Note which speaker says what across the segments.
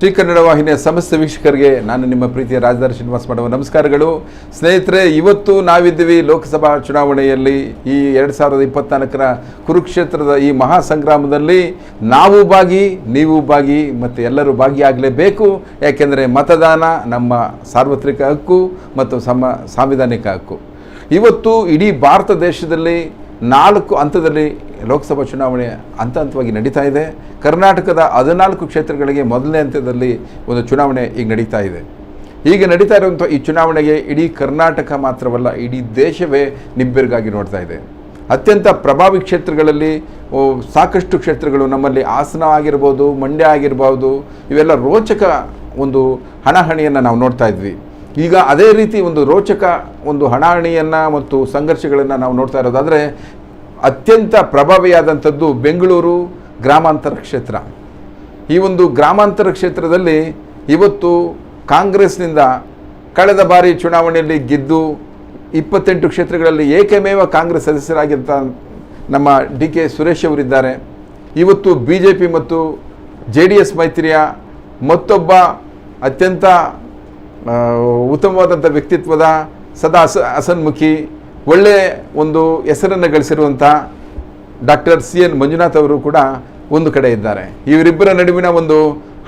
Speaker 1: ಶ್ರೀ ಕನ್ನಡ ವಾಹಿನಿಯ ಸಮಸ್ತ ವೀಕ್ಷಕರಿಗೆ ನಾನು ನಿಮ್ಮ ಪ್ರೀತಿಯ ರಾಜಧಾನಿ ಶ್ರೀನಿವಾಸ ಮಾಡುವ ನಮಸ್ಕಾರಗಳು. ಸ್ನೇಹಿತರೆ, ಇವತ್ತು ನಾವಿದ್ದೀವಿ ಲೋಕಸಭಾ ಚುನಾವಣೆಯಲ್ಲಿ ಈ ಎರಡು ಸಾವಿರದ ಇಪ್ಪತ್ತ್ನಾಲ್ಕರ ಕುರುಕ್ಷೇತ್ರದ ಈ ಮಹಾ ಸಂಗ್ರಾಮದಲ್ಲಿ ನಾವು ಭಾಗಿ, ನೀವು ಭಾಗಿ, ಮತ್ತು ಎಲ್ಲರೂ ಭಾಗಿಯಾಗಲೇಬೇಕು ಯಾಕೆಂದರೆ ಮತದಾನ ನಮ್ಮ ಸಾರ್ವತ್ರಿಕ ಹಕ್ಕು ಮತ್ತು ಸಾಂವಿಧಾನಿಕ ಹಕ್ಕು. ಇವತ್ತು ಇಡೀ ಭಾರತ ದೇಶದಲ್ಲಿ ನಾಲ್ಕು ಹಂತದಲ್ಲಿ ಲೋಕಸಭಾ ಚುನಾವಣೆ ಹಂತ ಹಂತವಾಗಿ ನಡೀತಾ ಇದೆ. ಕರ್ನಾಟಕದ ಹದಿನಾಲ್ಕು ಕ್ಷೇತ್ರಗಳಿಗೆ ಮೊದಲನೇ ಹಂತದಲ್ಲಿ ಒಂದು ಚುನಾವಣೆ ಈಗ ನಡೀತಾ ಇದೆ. ಈಗ ನಡೀತಾ ಇರುವಂಥ ಈ ಚುನಾವಣೆಗೆ ಇಡೀ ಕರ್ನಾಟಕ ಮಾತ್ರವಲ್ಲ, ಇಡೀ ದೇಶವೇ ನಿಬ್ಬೆರಗಾಗಿ ನೋಡ್ತಾ ಇದೆ. ಅತ್ಯಂತ ಪ್ರಭಾವಿ ಕ್ಷೇತ್ರಗಳಲ್ಲಿ ಸಾಕಷ್ಟು ಕ್ಷೇತ್ರಗಳು ನಮ್ಮಲ್ಲಿ ಹಾಸನ ಆಗಿರ್ಬೋದು, ಮಂಡ್ಯ ಆಗಿರ್ಬೋದು, ಇವೆಲ್ಲ ರೋಚಕ ಒಂದು ಹಣಹಣಿಯನ್ನು ನಾವು ನೋಡ್ತಾ ಇದ್ವಿ. ಈಗ ಅದೇ ರೀತಿ ಒಂದು ರೋಚಕ ಒಂದು ಹಣಾಹಣಿಯನ್ನು ಮತ್ತು ಸಂಘರ್ಷಗಳನ್ನು ನಾವು ನೋಡ್ತಾ ಇರೋದಾದರೆ ಅತ್ಯಂತ ಪ್ರಭಾವಿಯಾದಂಥದ್ದು ಬೆಂಗಳೂರು ಗ್ರಾಮಾಂತರ ಕ್ಷೇತ್ರ. ಈ ಒಂದು ಗ್ರಾಮಾಂತರ ಕ್ಷೇತ್ರದಲ್ಲಿ ಇವತ್ತು ಕಾಂಗ್ರೆಸ್ನಿಂದ ಕಳೆದ ಬಾರಿ ಚುನಾವಣೆಯಲ್ಲಿ ಗೆದ್ದು ಇಪ್ಪತ್ತೆಂಟು ಕ್ಷೇತ್ರಗಳಲ್ಲಿ ಏಕಮೇವ ಕಾಂಗ್ರೆಸ್ ಸದಸ್ಯರಾಗಿದ್ದ ನಮ್ಮ ಡಿ ಕೆ ಸುರೇಶ್ ಅವರಿದ್ದಾರೆ. ಇವತ್ತು ಬಿ ಮತ್ತು ಜೆ ಡಿ ಮೈತ್ರಿಯ ಮತ್ತೊಬ್ಬ ಅತ್ಯಂತ ಉತ್ತಮವಾದಂಥ ವ್ಯಕ್ತಿತ್ವದ ಸದಾ ಅಸ ಹಸನ್ಮುಖಿ ಒಳ್ಳೆಯ ಒಂದು ಹೆಸರನ್ನು ಗಳಿಸಿರುವಂಥ ಡಾಕ್ಟರ್ ಸಿ ಎನ್ ಮಂಜುನಾಥ್ ಅವರು ಕೂಡ ಒಂದು ಕಡೆ ಇದ್ದಾರೆ. ಇವರಿಬ್ಬರ ನಡುವಿನ ಒಂದು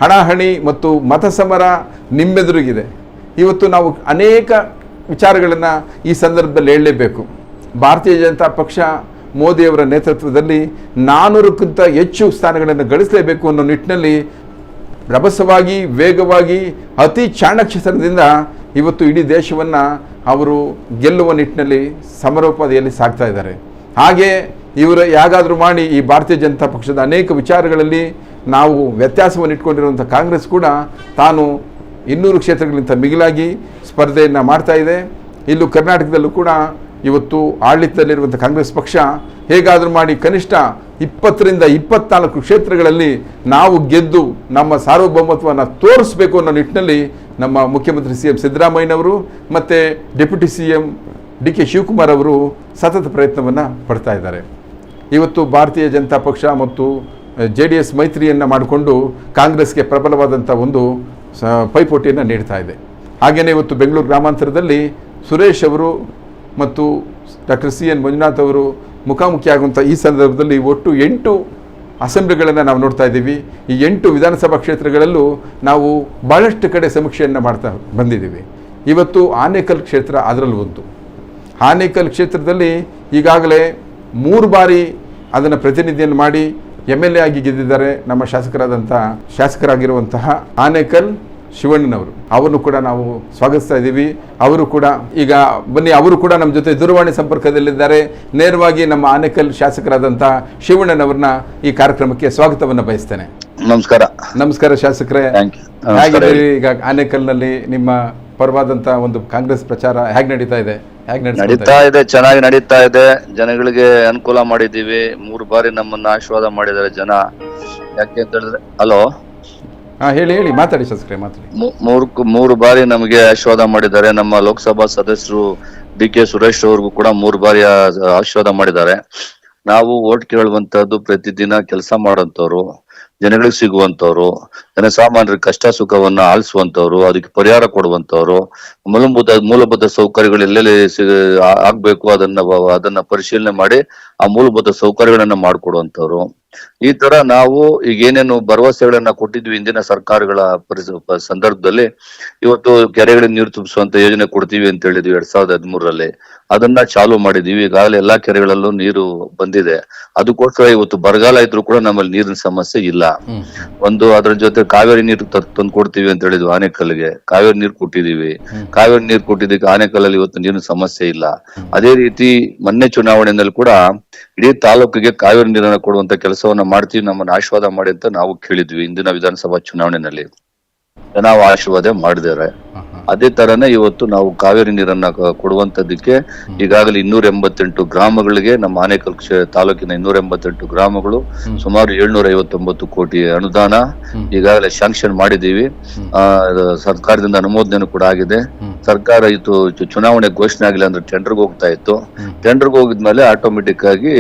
Speaker 1: ಹಣಾಹಣಿ ಮತ್ತು ಮತ ಸಮರ ನಿಮ್ಮೆದುರಿಗಿದೆ. ಇವತ್ತು ನಾವು ಅನೇಕ ವಿಚಾರಗಳನ್ನು ಈ ಸಂದರ್ಭದಲ್ಲಿ ಹೇಳಲೇಬೇಕು. ಭಾರತೀಯ ಜನತಾ ಪಕ್ಷ ಮೋದಿಯವರ ನೇತೃತ್ವದಲ್ಲಿ ನಾನ್ನೂರಕ್ಕಿಂತ ಹೆಚ್ಚು ಸ್ಥಾನಗಳನ್ನು ಗಳಿಸಲೇಬೇಕು ಅನ್ನೋ ನಿಟ್ಟಿನಲ್ಲಿ ರಭಸವಾಗಿ, ವೇಗವಾಗಿ, ಅತಿ ಚಾಣಕ್ಷತನದಿಂದ ಇವತ್ತು ಇಡೀ ದೇಶವನ್ನು ಅವರು ಗೆಲ್ಲುವ ನಿಟ್ಟಿನಲ್ಲಿ ಸಮರೋಪಾದಿಯಲ್ಲಿ ಸಾಗ್ತಾ ಇದ್ದಾರೆ. ಹಾಗೆ ಇವರು ಯಾಗಾದರೂ ಮಾಡಿ ಈ ಭಾರತೀಯ ಜನತಾ ಪಕ್ಷದ ಅನೇಕ ವಿಚಾರಗಳಲ್ಲಿ ನಾವು ವ್ಯತ್ಯಾಸವನ್ನು ಇಟ್ಕೊಂಡಿರುವಂಥ ಕಾಂಗ್ರೆಸ್ ಕೂಡ ತಾನು ಇನ್ನೂರು ಕ್ಷೇತ್ರಗಳಿಂದ ಮಿಗಿಲಾಗಿ ಸ್ಪರ್ಧೆಯನ್ನು ಮಾಡ್ತಾ ಇದೆ. ಇಲ್ಲೂ ಕರ್ನಾಟಕದಲ್ಲೂ ಕೂಡ ಇವತ್ತು ಆಡಳಿತದಲ್ಲಿರುವಂಥ ಕಾಂಗ್ರೆಸ್ ಪಕ್ಷ ಹೇಗಾದರೂ ಮಾಡಿ ಕನಿಷ್ಠ ಇಪ್ಪತ್ತರಿಂದ ಇಪ್ಪತ್ನಾಲ್ಕು ಕ್ಷೇತ್ರಗಳಲ್ಲಿ ನಾವು ಗೆದ್ದು ನಮ್ಮ ಸಾರ್ವಭೌಮತ್ವವನ್ನು ತೋರಿಸ್ಬೇಕು ಅನ್ನೋ ನಿಟ್ಟಿನಲ್ಲಿ ನಮ್ಮ ಮುಖ್ಯಮಂತ್ರಿ ಸಿ ಎಂ ಸಿದ್ದರಾಮಯ್ಯನವರು ಮತ್ತು deputy C M D K Shivakumar ಅವರು ಸತತ ಪ್ರಯತ್ನವನ್ನು ಪಡ್ತಾ ಇದ್ದಾರೆ. ಇವತ್ತು ಭಾರತೀಯ ಜನತಾ ಪಕ್ಷ ಮತ್ತು ಜೆ ಡಿ ಎಸ್ ಮೈತ್ರಿಯನ್ನು ಮಾಡಿಕೊಂಡು ಕಾಂಗ್ರೆಸ್ಗೆ ಪ್ರಬಲವಾದಂಥ ಒಂದು, ಸ, ಪೈಪೋಟಿಯನ್ನು ನೀಡ್ತಾ ಇದೆ. ಹಾಗೆಯೇ ಇವತ್ತು ಬೆಂಗಳೂರು ಗ್ರಾಮಾಂತರದಲ್ಲಿ ಸುರೇಶ್ ಅವರು ಮತ್ತು ಡಾಕ್ಟರ್ ಸಿ ಎನ್ ಮಂಜುನಾಥ್ ಅವರು ಮುಖಾಮುಖಿಯಾಗುವಂಥ ಈ ಸಂದರ್ಭದಲ್ಲಿ ಒಟ್ಟು ಎಂಟು ಅಸೆಂಬ್ಲಿಗಳನ್ನು ನಾವು ನೋಡ್ತಾ ಇದ್ದೀವಿ. ಈ ಎಂಟು ವಿಧಾನಸಭಾ ಕ್ಷೇತ್ರಗಳಲ್ಲೂ ನಾವು ಭಾಳಷ್ಟು ಕಡೆ ಸಮೀಕ್ಷೆಯನ್ನು ಮಾಡ್ತಾ ಬಂದಿದ್ದೀವಿ. ಇವತ್ತು ಆನೇಕಲ್ ಕ್ಷೇತ್ರ ಅದರಲ್ಲೂ ಒಂದು. ಆನೇಕಲ್ ಕ್ಷೇತ್ರದಲ್ಲಿ ಈಗಾಗಲೇ ಮೂರು ಬಾರಿ ಅದನ್ನು ಪ್ರತಿನಿಧಿಯನ್ನು ಮಾಡಿ ಎಂ ಎಲ್ ಎ ಆಗಿ ಗೆದ್ದಿದ್ದಾರೆ ನಮ್ಮ ಶಾಸಕರಾದಂಥ ಶಾಸಕರಾಗಿರುವಂತಹ ಆನೇಕಲ್ ಶಿವಣ್ಣನವರು. ಅವರು ಕೂಡ ನಾವು ಸ್ವಾಗತಿಸ್ತಾ ಇದ್ದೀವಿ. ಅವರು ಕೂಡ ಈಗ ಬನ್ನಿ ಅವರು ಕೂಡ ನಮ್ಮ ಜೊತೆ ದೂರವಾಣಿ ಸಂಪರ್ಕದಲ್ಲಿದ್ದಾರೆ. ನೇರವಾಗಿ ನಮ್ಮ ಆನೇಕಲ್ ಶಾಸಕರಾದಂತಹ ಶಿವಣ್ಣನವ್ರನ್ನ ಈ ಕಾರ್ಯಕ್ರಮಕ್ಕೆ ಸ್ವಾಗತವನ್ನು ಬಯಸ್ತೇನೆ.
Speaker 2: ನಮಸ್ಕಾರ.
Speaker 1: ನಮಸ್ಕಾರ ಶಾಸಕರೇ. ಹೇಗಿದ್ದೀರಿ? ಈಗ ಆನೇಕಲ್ನಲ್ಲಿ ನಿಮ್ಮ ಪರವಾದಂತಹ ಒಂದು ಕಾಂಗ್ರೆಸ್ ಪ್ರಚಾರ ಹೇಗೆ ನಡೀತಾ ಇದೆ? ನಡೀತಾ
Speaker 2: ಇದೆ ಚೆನ್ನಾಗಿ ನಡೀತಾ ಇದೆ. ಜನಗಳಿಗೆ ಅನುಕೂಲ ಮಾಡಿದೀವಿ ಮೂರು ಬಾರಿ ನಮ್ಮನ್ನ ಆಶೀರ್ವಾದ ಮಾಡಿದ್ದಾರೆ ಜನ. ಯಾಕೆ ಅಂತ ಹೇಳಿದ್ರೆ ಹಲೋ?
Speaker 1: ಹೇಳಿ ಹೇಳಿ, ಮಾತಾಡಿ ಶಾಸಕರೇ, ಮಾತಾಡಿ.
Speaker 2: ಮೂರು ಮೂರು ಬಾರಿ ನಮಗೆ ಆಶೀರ್ವಾದ ಮಾಡಿದ್ದಾರೆ. ನಮ್ಮ ಲೋಕಸಭಾ ಸದಸ್ಯರು ಡಿ ಕೆ ಸುರೇಶ್ ಅವ್ರಿಗೂ ಕೂಡ ಮೂರು ಬಾರಿ ಆಶೀರ್ವಾದ ಮಾಡಿದ್ದಾರೆ. ನಾವು ಓಟ್ ಕೇಳುವಂತದ್ದು ಪ್ರತಿದಿನ ಕೆಲಸ ಮಾಡೋಂಥವ್ರು ಜನಗಳಿಗೆ ಸಿಗುವಂತವ್ರು ಜನಸಾಮಾನ್ಯರ ಕಷ್ಟ ಸುಖವನ್ನ ಆಲಿಸುವಂತವ್ರು ಅದಕ್ಕೆ ಪರಿಹಾರ ಕೊಡುವಂತವ್ರು ಮೂಲಭೂತ ಮೂಲಭೂತ ಸೌಕರ್ಯಗಳು ಎಲ್ಲೆಲ್ಲಿ ಆಗ್ಬೇಕು ಅದನ್ನ ಅದನ್ನ ಪರಿಶೀಲನೆ ಮಾಡಿ ಆ ಮೂಲಭೂತ ಸೌಕರ್ಯಗಳನ್ನ ಮಾಡ್ಕೊಡುವಂತವ್ರು ಈ ತರ ನಾವು ಈಗ ಏನೇನು ಭರವಸೆಗಳನ್ನ ಕೊಟ್ಟಿದ್ವಿ ಹಿಂದಿನ ಸರ್ಕಾರಗಳ ಸಂದರ್ಭದಲ್ಲಿ ಇವತ್ತು ಕೆರೆಗಳಿಗೆ ನೀರು ತುಂಬಿಸುವಂತ ಯೋಜನೆ ಕೊಡ್ತೀವಿ ಅಂತ ಹೇಳಿದ್ವಿ ಎರಡ್ ಸಾವಿರದ ಹದಿಮೂರರಲ್ಲಿ. ಅದನ್ನ ಚಾಲು ಮಾಡಿದೀವಿ ಈಗಾಗಲೇ ಎಲ್ಲಾ ಕೆರೆಗಳಲ್ಲೂ ನೀರು ಬಂದಿದೆ. ಅದಕ್ಕೋಸ್ಕರ ಇವತ್ತು ಬರಗಾಲ ಇದ್ರು ಕೂಡ ನಮ್ಮಲ್ಲಿ ನೀರಿನ ಸಮಸ್ಯೆ ಇಲ್ಲ. ಒಂದು ಅದ್ರ ಜೊತೆ ಕಾವೇರಿ ನೀರು ತಂದು ಕೊಡ್ತೀವಿ ಅಂತ ಹೇಳಿದ್ವಿ ಆನೆಕಲ್ಗೆ ಕಾವೇರಿ ನೀರು ಕೊಟ್ಟಿದೀವಿ ಕಾವೇರಿ ನೀರು ಕೊಟ್ಟಿದ್ದಕ್ಕೆ ಆನೆಕಲ್ಲಲ್ಲಿ ಇವತ್ತು ನೀರಿನ ಸಮಸ್ಯೆ ಇಲ್ಲ. ಅದೇ ರೀತಿ ಮೊನ್ನೆ ಚುನಾವಣೆಯಲ್ಲಿ ಕೂಡ ಇಡೀ ತಾಲೂಕಿಗೆ ಕಾವೇರಿ ನೀರನ್ನ ಕೊಡುವಂತ ಕೆಲಸವನ್ನ ಮಾಡ್ತೀವಿ ನಮ್ಮನ್ನ ಆಶೀರ್ವಾದ ಮಾಡಿ ಅಂತ ನಾವು ಕೇಳಿದ್ವಿ ಇಂದಿನ ವಿಧಾನಸಭಾ ಚುನಾವಣೆಯಲ್ಲಿ. ನಾವು ಆಶೀರ್ವಾದ ಮಾಡಿದ್ದಾರೆ. ಅದೇ ತರನೇ ಇವತ್ತು ನಾವು ಕಾವೇರಿ ನೀರನ್ನ ಕೊಡುವಂತದಕ್ಕೆ ಕೊಡುವಂತದ್ದಕ್ಕೆ ಈಗಾಗಲೇ ಇನ್ನೂರ ಎಂಬತ್ತೆಂಟು ಗ್ರಾಮಗಳಿಗೆ ನಮ್ಮ ಆನೇಕಲ್ ತಾಲೂಕಿನ ಇನ್ನೂರ ಎಂಬತ್ತೆಂಟು ಗ್ರಾಮಗಳು ಸುಮಾರು ಏಳ್ನೂರ ಐವತ್ತೊಂಬತ್ತು ಕೋಟಿ ಅನುದಾನ ಈಗಾಗಲೇ ಶಾಂಕ್ಷನ್ ಮಾಡಿದೀವಿ ಆ, ಸರ್ಕಾರದಿಂದ ಅನುಮೋದನೆ ಕೂಡ ಆಗಿದೆ. ಸರ್ಕಾರ ಇದು ಚುನಾವಣೆ ಘೋಷಣೆ ಆಗಿಲ್ಲ ಅಂದ್ರೆ ಟೆಂಡರ್ಗೆ ಹೋಗ್ತಾ ಇತ್ತು. ಟೆಂಡರ್ಗೆ ಹೋಗಿದ್ಮೇಲೆ ಆಟೋಮೆಟಿಕ್ ಆಗಿ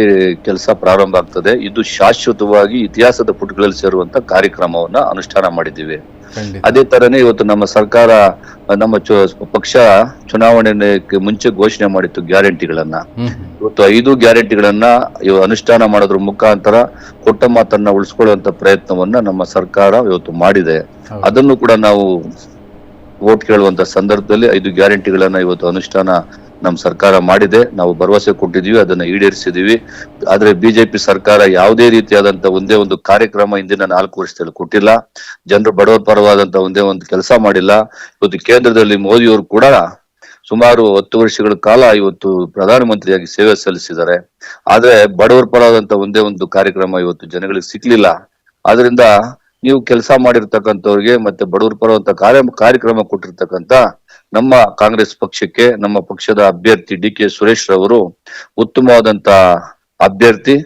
Speaker 2: ಕೆಲಸ ಪ್ರಾರಂಭ ಆಗ್ತದೆ. ಇದು ಶಾಶ್ವತವಾಗಿ ಇತಿಹಾಸದ ಪುಟಗಳಲ್ಲಿ ಸೇರುವಂತ ಕಾರ್ಯಕ್ರಮವನ್ನ ಅನುಷ್ಠಾನ ಮಾಡಿದ್ದೀವಿ. ಅದೇ ತರನೇ ಇವತ್ತು ನಮ್ಮ ಸರ್ಕಾರ ನಮ್ಮ ಪಕ್ಷ ಚುನಾವಣೆ ಮುಂಚೆ ಘೋಷಣೆ ಮಾಡಿತ್ತು ಗ್ಯಾರಂಟಿಗಳನ್ನ. ಇವತ್ತು ಐದು ಗ್ಯಾರಂಟಿಗಳನ್ನ ಇವ ಅನುಷ್ಠಾನ ಮಾಡೋದ್ರ ಮುಖಾಂತರ ಕೊಟ್ಟ ಮಾತನ್ನ ಉಳಿಸ್ಕೊಳ್ಳುವಂತ ಪ್ರಯತ್ನವನ್ನ ನಮ್ಮ ಸರ್ಕಾರ ಇವತ್ತು ಮಾಡಿದೆ. ಅದನ್ನು ಕೂಡ ನಾವು ವೋಟ್ ಕೇಳುವಂತ ಸಂದರ್ಭದಲ್ಲಿ ಐದು ಗ್ಯಾರಂಟಿಗಳನ್ನ ಇವತ್ತು ಅನುಷ್ಠಾನ ನಮ್ಮ ಸರ್ಕಾರ ಮಾಡಿದೆ. ನಾವು ಭರವಸೆ ಕೊಟ್ಟಿದೀವಿ ಅದನ್ನ ಈಡೇರಿಸಿದೀವಿ ಆದ್ರೆ ಬಿಜೆಪಿ ಸರ್ಕಾರ ಯಾವುದೇ ರೀತಿಯಾದಂತ ಒಂದೇ ಒಂದು ಕಾರ್ಯಕ್ರಮ ಹಿಂದಿನ ನಾಲ್ಕು ವರ್ಷದಲ್ಲಿ ಕೊಟ್ಟಿಲ್ಲ. ಜನರು ಬಡವರ ಪರವಾದಂತ ಒಂದೇ ಒಂದು ಕೆಲಸ ಮಾಡಿಲ್ಲ. ಇವತ್ತು ಕೇಂದ್ರದಲ್ಲಿ ಮೋದಿಯವರು ಕೂಡ ಸುಮಾರು ಹತ್ತು ವರ್ಷಗಳ ಕಾಲ ಇವತ್ತು ಪ್ರಧಾನಮಂತ್ರಿಯಾಗಿ ಸೇವೆ ಸಲ್ಲಿಸಿದ್ದಾರೆ. ಆದ್ರೆ ಬಡವರ ಪರವಾದಂತ ಒಂದೇ ಒಂದು ಕಾರ್ಯಕ್ರಮ ಇವತ್ತು ಜನಗಳಿಗೆ ಸಿಗ್ಲಿಲ್ಲ ಆದ್ರಿಂದ ನೀವು ಕೆಲಸ ಮಾಡಿರ್ತಕ್ಕಂಥವ್ರಿಗೆ ಮತ್ತೆ ಬಡವರು ಪರವಂತ ಕಾರ್ಯ, ಕಾರ್ಯಕ್ರಮ ಕೊಟ್ಟಿರ್ತಕ್ಕಂಥ ನಮ್ಮ ಕಾಂಗ್ರೆಸ್ ಪಕ್ಷಕ್ಕೆ, ನಮ್ಮ ಪಕ್ಷದ ಅಭ್ಯರ್ಥಿ ಡಿ ಕೆ ಸುರೇಶ್ ರವರು ಉತ್ತಮವಾದಂತ ಅಭ್ಯರ್ಥಿ,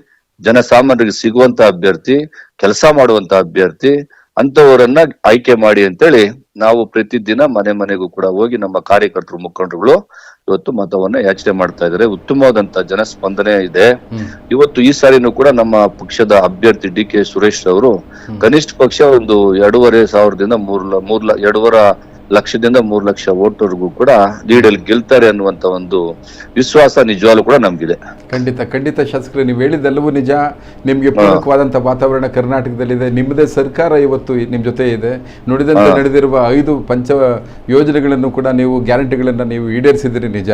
Speaker 2: ಜನಸಾಮಾನ್ಯರಿಗೆ ಸಿಗುವಂತ ಅಭ್ಯರ್ಥಿ, ಕೆಲಸ ಮಾಡುವಂತ ಅಭ್ಯರ್ಥಿ ಅಂತವರನ್ನ ಆಯ್ಕೆ ಮಾಡಿ ಅಂತೇಳಿ ನಾವು ಪ್ರತಿದಿನ ಮನೆ ಮನೆಗೂ ಕೂಡ ಹೋಗಿ ನಮ್ಮ ಕಾರ್ಯಕರ್ತರು, ಮುಖಂಡರುಗಳು ಇವತ್ತು ಮತವನ್ನ ಯಾಚನೆ ಮಾಡ್ತಾ ಇದ್ದಾರೆ. ಉತ್ತಮವಾದಂತ ಜನಸ್ಪಂದನೆ ಇದೆ. ಇವತ್ತು ಈ ಸಾರಿನೂ ಕೂಡ ನಮ್ಮ ಪಕ್ಷದ ಅಭ್ಯರ್ಥಿ ಡಿ ಕೆ ಸುರೇಶ್ ಅವರು ಕನಿಷ್ಠ ಪಕ್ಷ ಒಂದು ಎರಡೂವರೆ ಸಾವಿರದಿಂದ ಮೂರ್ ಮೂರ್ಲ ಮೂರ್ ಎರಡೂವರೆ ಲಕ್ಷದಿಂದ ಮೂರ್ ಲಕ್ಷ ವೋಟರ್ಗೂ ಕೂಡ ಲೀಡಲ್ಲಿ ಗೆಲ್ತಾರೆ ಅನ್ನುವಂತ ಒಂದು ವಿಶ್ವಾಸ ನಿಜವಾಗ್ಲೂ ಕೂಡ ನಮ್ಗಿದೆ.
Speaker 1: ಖಂಡಿತ ಖಂಡಿತ ಶಾಸಕರೇ ನೀವು ಹೇಳಿದ್ದೆಲ್ಲವೂ ನಿಜ. ನಿಮಗೆ ಪ್ರಮುಖವಾದಂತಹ ವಾತಾವರಣ ಕರ್ನಾಟಕದಲ್ಲಿದೆ. ನಿಮ್ಮದೇ ಸರ್ಕಾರ ಇವತ್ತು ನಿಮ್ಮ ಜೊತೆ ಇದೆ. ನುಡಿದಂತೆ ನಡೆದಿರುವ ಐದು ಪಂಚ ಯೋಜನೆಗಳನ್ನು ಕೂಡ ನೀವು ಗ್ಯಾರಂಟಿಗಳನ್ನ ನೀವು ಈಡೇರಿಸಿದಿರಿ ನಿಜ.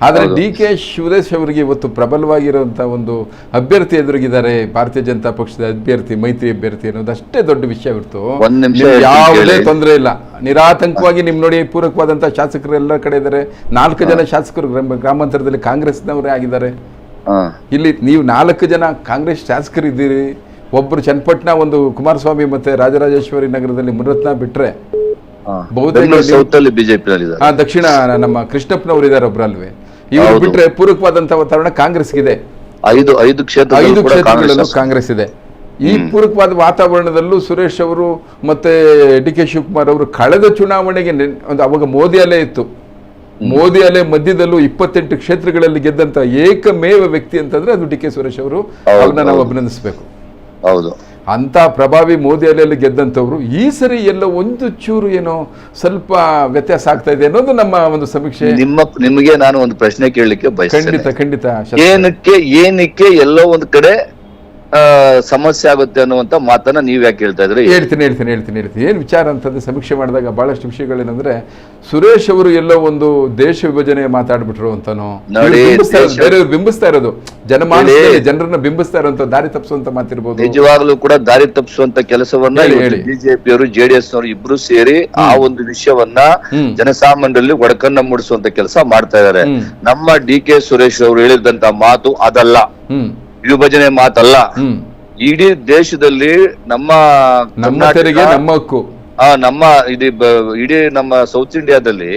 Speaker 1: ಆದರೆ ಡಿ ಕೆ ಶಿವದೇಶ್ ಅವರಿಗೆ ಇವತ್ತು ಪ್ರಬಲವಾಗಿರುವಂಥ ಒಂದು ಅಭ್ಯರ್ಥಿ ಎದುರಿಗಿದ್ದಾರೆ ಭಾರತೀಯ ಜನತಾ ಪಕ್ಷದ ಅಭ್ಯರ್ಥಿ ಮೈತ್ರಿ ಅಭ್ಯರ್ಥಿ ಅನ್ನೋದು ಅಷ್ಟೇ ದೊಡ್ಡ ವಿಷಯ
Speaker 2: ಹೇಳ್ತೀನಿ
Speaker 1: ಯಾವುದೇ. ತೊಂದರೆ ಇಲ್ಲ. ನಿರಾತಂಕವಾಗಿ ನಿಮ್ ನೋಡಿ ಪೂರಕವಾದಂತಹ ಶಾಸಕರು ಎಲ್ಲ ಕಡೆ ಇದ್ದಾರೆ. ನಾಲ್ಕು ಜನ ಶಾಸಕರು ಗ್ರಾಮ- ಗ್ರಾಮಾಂತರದಲ್ಲಿ ಕಾಂಗ್ರೆಸ್ನವರೇ ಆಗಿದ್ದಾರೆ. ಇಲ್ಲಿ ನೀವು ನಾಲ್ಕು ಜನ ಕಾಂಗ್ರೆಸ್ ಶಾಸಕರು ಇದ್ದೀರಿ ಒಬ್ಬರು ಚನ್ನಪಟ್ಟಣ ಒಂದು ಕುಮಾರಸ್ವಾಮಿ ಮತ್ತೆ ರಾಜರಾಜೇಶ್ವರಿ ನಗರದಲ್ಲಿ ಮುರತ್ನ ಬಿಟ್ರೆ ಬಹುತೇಕ ದಕ್ಷಿಣ ನಮ್ಮ ಕೃಷ್ಣಪ್ಪನವರು ಇದ್ದಾರೆ ಒಬ್ರಲ್ವೇ. ಇವರು. ಬಿಟ್ರೆ ಪೂರಕವಾದಂತ ವಾತಾವರಣ ಕಾಂಗ್ರೆಸ್ಗಿದೆ
Speaker 2: ಐದು ಐದು ಕ್ಷೇತ್ರಗಳು
Speaker 1: ಐದು ಕ್ಷೇತ್ರಗಳಲ್ಲೂ ಕಾಂಗ್ರೆಸ್ ಇದೆ ಈ ಪೂರಕವಾದ ವಾತಾವರಣದಲ್ಲೂ ಸುರೇಶ್ ಅವರು ಮತ್ತೆ ಡಿ ಕೆ ಶಿವಕುಮಾರ್ ಅವರು ಕಳೆದ ಚುನಾವಣೆಗೆ ಒಂದು ಅವಾಗ ಮೋದಿ ಅಲೆ ಇತ್ತು. ಮೋದಿ ಅಲೆ ಮಧ್ಯದಲ್ಲೂ ಇಪ್ಪತ್ತೆಂಟು ಕ್ಷೇತ್ರಗಳಲ್ಲಿ ಗೆದ್ದಂತ ಏಕಮೇವ ವ್ಯಕ್ತಿ ಅಂತಂದ್ರೆ ಅದು ಡಿ ಕೆ ಸುರೇಶ್ ಅವರು. ಅವ್ರನ್ನ ನಾವು. ಅಭಿನಂದಿಸಬೇಕು.
Speaker 2: ಹೌದು.
Speaker 1: ಅಂತ ಪ್ರಭಾವಿ ಮೋದಿ ಅಲೆಯಲ್ಲಿ ಗೆದ್ದಂಥವ್ರು ಈ ಸರಿ ಎಲ್ಲ ಒಂದು ಚೂರು ಏನೋ ಸ್ವಲ್ಪ ವ್ಯತ್ಯಾಸ ಆಗ್ತಾ ಇದೆ ಅನ್ನೋದು ನಮ್ಮ ಒಂದು ಸಮೀಕ್ಷೆ.
Speaker 2: ನಿಮ್ಮ ನಿಮಗೆ ನಾನು ಒಂದು ಪ್ರಶ್ನೆ ಕೇಳಲಿಕ್ಕೆ ಬಯಸ್ತೇನೆ.
Speaker 1: ಖಂಡಿತ ಖಂಡಿತ
Speaker 2: ಏನಕ್ಕೆ ಏನಕ್ಕೆ ಎಲ್ಲೋ ಒಂದು ಕಡೆ ಸಮಸ್ಯೆ ಆಗುತ್ತೆ ಅನ್ನುವಂತ ಮಾತನ್ನ ನೀವ್ ಯಾಕೆ ಹೇಳ್ತಾ ಇದ್ರಿ?
Speaker 1: ಹೇಳ್ತೀನಿ ಹೇಳ್ತೀನಿ ಹೇಳ್ತೀನಿ ಹೇಳ್ತೀನಿ. ಏನು ವಿಚಾರ ಅಂತಂದ್ರೆ ಸಮೀಕ್ಷೆ ಮಾಡಿದಾಗ ಬಹಳಷ್ಟು ವಿಷಯಗಳೇನಂದ್ರೆ ಸುರೇಶ್ ಅವರು ಎಲ್ಲೋ ಒಂದು ದೇಶ ವಿಭಜನೆ ಮಾತಾಡ್ಬಿಟ್ರು ಅಂತಾನು ಬಿಂಬಿಸ್ತಾ ಇರೋದು, ಜನಮಾನ ಜನರನ್ನ ಬಿಂಬಿಸ್ತಾ ಇರೋ ದಾರಿ ತಪ್ಪಿಸುವಂತ ಮಾತಿರ್ಬೋದು.
Speaker 2: ನಿಜವಾಗ್ಲೂ ಕೂಡ ದಾರಿ ತಪ್ಪಿಸುವಂತ ಕೆಲಸವನ್ನ. ಬಿಜೆಪಿಯವರು ಜೆಡಿಎಸ್ ಅವರು ಇಬ್ರು ಸೇರಿ ಆ ಒಂದು ವಿಷಯವನ್ನ. ಜನಸಾಮಾನ್ಯರಲ್ಲಿ ಒಡಕನ್ನ ಮೂಡಿಸುವಂತ ಕೆಲಸ ಮಾಡ್ತಾ ಇದ್ದಾರೆ. ನಮ್ಮ ಡಿ ಕೆ ಸುರೇಶ್ ಅವರು ಹೇಳಿದಂತ ಮಾತು ಅದಲ್ಲ.
Speaker 1: ಹ್ಮ್.
Speaker 2: ವಿಭಜನೆ ಮಾತಲ್ಲ. ಇಡೀ ದೇಶದಲ್ಲಿ ನಮ್ಮ
Speaker 1: ನಮ್ಮ ತೆರಿಗೆ ನಮ್ಮ ಹಕ್ಕು
Speaker 2: ಆ, ನಮ್ಮ ಇದು ಇಡೀ ನಮ್ಮ ಸೌತ್ ಇಂಡಿಯಾದಲ್ಲಿ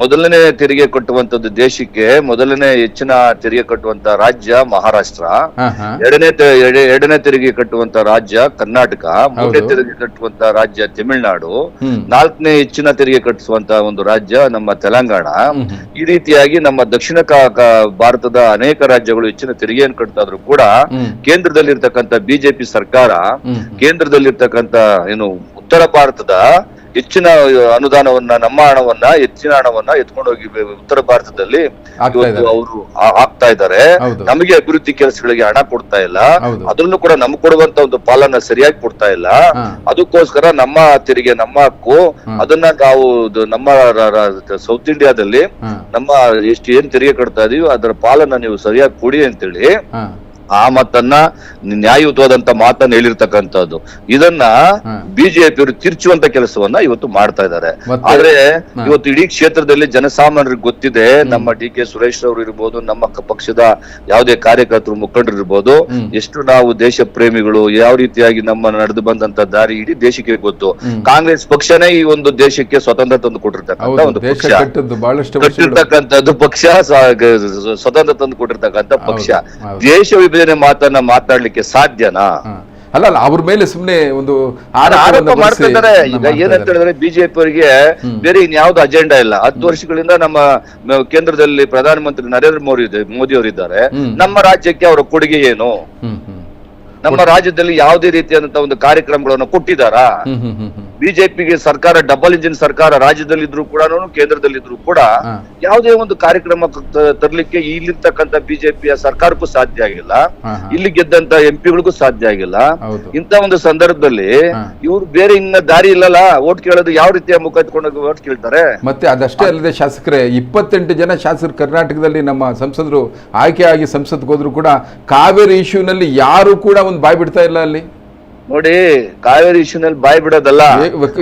Speaker 2: ಮೊದಲನೇ ತೆರಿಗೆ ಕಟ್ಟುವಂತದ್ದು ದೇಶಕ್ಕೆ ಮೊದಲನೇ ಹೆಚ್ಚಿನ ತೆರಿಗೆ ಕಟ್ಟುವಂತ ರಾಜ್ಯ ಮಹಾರಾಷ್ಟ್ರ. ಎರಡನೇ ಎರಡನೇ ತೆರಿಗೆ ಕಟ್ಟುವಂತ ರಾಜ್ಯ ಕರ್ನಾಟಕ ಮೂರನೇ. ತೆರಿಗೆ ಕಟ್ಟುವಂತ ರಾಜ್ಯ ತಮಿಳುನಾಡು ನಾಲ್ಕನೇ ಹೆಚ್ಚಿನ ತೆರಿಗೆ ಕಟ್ಟಿಸುವಂತ ಒಂದು ರಾಜ್ಯ ನಮ್ಮ ತೆಲಂಗಾಣ. ಈ ರೀತಿಯಾಗಿ ನಮ್ಮ ದಕ್ಷಿಣ ಭಾರತದ ಅನೇಕ ರಾಜ್ಯಗಳು ಹೆಚ್ಚಿನ ತೆರಿಗೆಯನ್ನು ಕಟ್ತಾ ಇದ್ರು ಕೂಡ ಕೇಂದ್ರದಲ್ಲಿರ್ತಕ್ಕಂತ ಬಿಜೆಪಿ ಸರ್ಕಾರ
Speaker 1: ಕೇಂದ್ರದಲ್ಲಿ
Speaker 2: ಕೇಂದ್ರದಲ್ಲಿರ್ತಕ್ಕಂಥ ಏನು ಉತ್ತರ ಭಾರತದ ಹೆಚ್ಚಿನ ಅನುದಾನವನ್ನ ನಮ್ಮ ಹಣವನ್ನ ಹೆಚ್ಚಿನ ಹಣವನ್ನ ಎತ್ಕೊಂಡು ಹೋಗಿ ಉತ್ತರ ಭಾರತದಲ್ಲಿ. ಅವರು ಆಗ್ತಾ ಇದ್ದಾರೆ. ನಮಗೆ ಅಭಿವೃದ್ಧಿ ಕೆಲಸಗಳಿಗೆ ಹಣ ಕೊಡ್ತಾ ಇಲ್ಲ. ಅದನ್ನು ಕೂಡ ನಮ್ಗೆ ಕೊಡುವಂತ ಒಂದು ಪಾಲನ್ನ ಸರಿಯಾಗಿ ಕೊಡ್ತಾ ಇಲ್ಲ. ಅದಕ್ಕೋಸ್ಕರ ನಮ್ಮ ತೆರಿಗೆ ನಮ್ಮ ಹಕ್ಕು ಅದನ್ನ ನಾವು ನಮ್ಮ ಸೌತ್ ಇಂಡಿಯಾದಲ್ಲಿ ನಮ್ಮ ಎಷ್ಟು ಏನ್ ತೆರಿಗೆ ಕಟ್ತಾ ಇದೀವಿ ಅದರ ಪಾಲನ್ನ ನೀವು ಸರಿಯಾಗಿ ಕೊಡಿ ಅಂತೇಳಿ ಆ ಮಾತನ್ನ ನ್ಯಾಯಯುತವಾದಂತ ಮಾತನ್ನ ಹೇಳಿರ್ತಕ್ಕಂಥದ್ದು. ಇದನ್ನ
Speaker 1: ಬಿಜೆಪಿ
Speaker 2: ಅವರು ತಿರ್ಚುವಂತ ಕೆಲಸವನ್ನ ಇವತ್ತು ಮಾಡ್ತಾ ಇದ್ದಾರೆ. ಆದ್ರೆ ಇವತ್ತು ಇಡೀ ಕ್ಷೇತ್ರದಲ್ಲಿ ಜನಸಾಮಾನ್ಯರಿಗೆ ಗೊತ್ತಿದೆ ನಮ್ಮ ಡಿ ಕೆ ಸುರೇಶ್ ಅವರು ಇರ್ಬೋದು ನಮ್ಮ ಪಕ್ಷದ ಯಾವುದೇ ಕಾರ್ಯಕರ್ತರು ಮುಖಂಡರು ಇರ್ಬೋದು ಎಷ್ಟು ನಾವು ದೇಶ ಪ್ರೇಮಿಗಳು ಯಾವ ರೀತಿಯಾಗಿ ನಮ್ಮ ನಡೆದು ಬಂದಂತ ದಾರಿ ಇಡೀ ದೇಶಕ್ಕೆ ಗೊತ್ತು. ಕಾಂಗ್ರೆಸ್ ಪಕ್ಷನೇ ಈ ಒಂದು ದೇಶಕ್ಕೆ ಸ್ವತಂತ್ರ ತಂದು ಕೊಟ್ಟಿರ್ತಕ್ಕಂಥ ಒಂದು ಪಕ್ಷ. ಕಟ್ಟಿರ್ತಕ್ಕಂಥದ್ದು ಪಕ್ಷ ಸ್ವತಂತ್ರ ತಂದು ಕೊಟ್ಟಿರ್ತಕ್ಕಂಥ ಪಕ್ಷ. ದೇಶ ವಿಭಜನೆ ಮಾತನ್ನ ಮಾತಾಡ್ಲಿಕ್ಕೆ ಸಾಧ್ಯನಾ?
Speaker 1: ಅಲ್ಲ ಅಲ್ಲ ಅವ್ರ ಮೇಲೆ ಸುಮ್ನೆ ಒಂದು
Speaker 2: ಆರೋಪ
Speaker 1: ಆರೋಪವನ್ನ
Speaker 2: ಮಾಡ್ತಾ ಇದ್ದಾರೆ ಈಗ ಏನಂತ ಹೇಳಿದ್ರೆ ಬಿಜೆಪಿ ಅವರಿಗೆ ಬೇರೆ ಇನ್ಯಾವ್ದು ಅಜೆಂಡಾ ಇಲ್ಲ. ಹತ್ತು ವರ್ಷಗಳಿಂದ ನಮ್ಮ ಕೇಂದ್ರದಲ್ಲಿ ಪ್ರಧಾನಮಂತ್ರಿ ನರೇಂದ್ರ ಮೋದಿ ಮೋದಿ ಅವರಿದ್ದಾರೆ. ನಮ್ಮ ರಾಜ್ಯಕ್ಕೆ ಅವರ ಕೊಡುಗೆ ಏನು? ನಮ್ಮ ರಾಜ್ಯದಲ್ಲಿ ಯಾವುದೇ ರೀತಿಯಾದಂತಹ ಒಂದು ಕಾರ್ಯಕ್ರಮಗಳನ್ನು ಕೊಟ್ಟಿದ್ದಾರಾ? ಬಿಜೆಪಿಗೆ ಸರ್ಕಾರ ಡಬಲ್ ಇಂಜಿನ್ ಸರ್ಕಾರ ರಾಜ್ಯದಲ್ಲಿದ್ರು ಕೂಡ ಕೇಂದ್ರದಲ್ಲಿದ್ರು ಕೂಡ. ಯಾವುದೇ ಒಂದು ಕಾರ್ಯಕ್ರಮ ತರಲಿಕ್ಕೆ ಇಲ್ಲಿರ್ತಕ್ಕಂಥ ಬಿಜೆಪಿಯ ಸರ್ಕಾರಕ್ಕೂ ಸಾಧ್ಯ ಆಗಿಲ್ಲ. ಇಲ್ಲಿ ಗೆದ್ದಂತ ಎಂಪಿಗಳಿಗೂ ಸಾಧ್ಯ ಆಗಿಲ್ಲ ಇಂತ ಒಂದು ಸಂದರ್ಭದಲ್ಲಿ. ಇವ್ರು ಬೇರೆ ಇನ್ನ ದಾರಿ ಇಲ್ಲಲ್ಲ ಓಟ್ ಕೇಳೋದು ಯಾವ ರೀತಿಯ ಮುಖ ಎತ್ಕೊಂಡು ಓಟ್ ಕೇಳ್ತಾರೆ
Speaker 1: ಮತ್ತೆ ಅದಷ್ಟೇ ಅಲ್ಲದೆ ಶಾಸಕರೇ ಇಪ್ಪತ್ತೆಂಟು ಜನ ಶಾಸಕರು ಕರ್ನಾಟಕದಲ್ಲಿ ನಮ್ಮ ಸಂಸದರು ಆಗಿ ಸಂಸತ್ಗೆ ಹೋದ್ರು ಕೂಡ ಕಾವೇರಿ ಇಶ್ಯೂನಲ್ಲಿ ಯಾರು ಕೂಡ ಒಂದು ಬಾಯ್ ಬಿಡ್ತಾ ಇಲ್ಲ ಅಲ್ಲಿ
Speaker 2: ನೋಡಿ ಕಾವೇರಿ ಇಶ್ಯೂನಲ್ಲಿ ಬಾಯ್ ಬಿಡೋದಲ್ಲ.